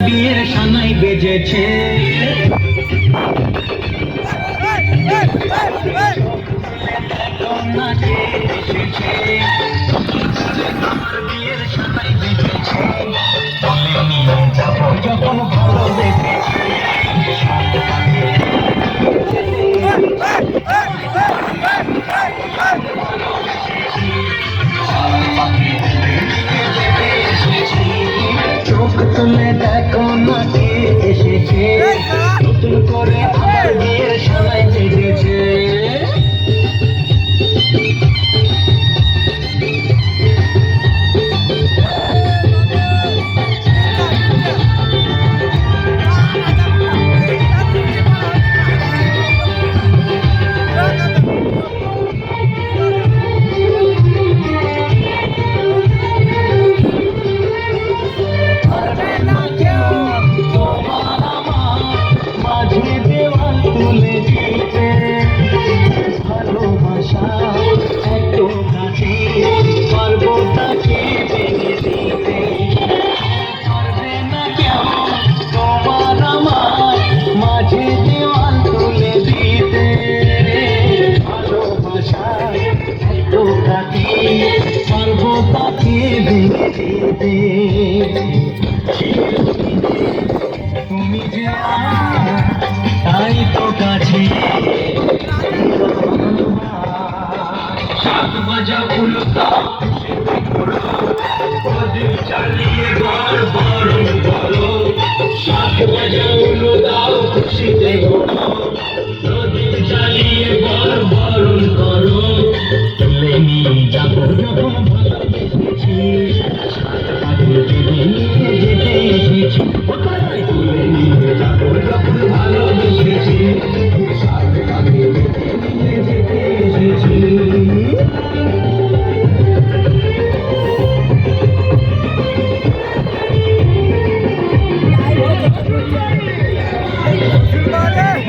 বিয়ের সানাই বেজেছে। যখন ভালো তুলে দেখো না কে এসেছে নতুন করে আবার বিয়ের সবাই বেজেছে দিতে তুমি যে তাই তো কাছে। সাত বাজা উল্টা চালিয়ে ঘর বরণ তুমি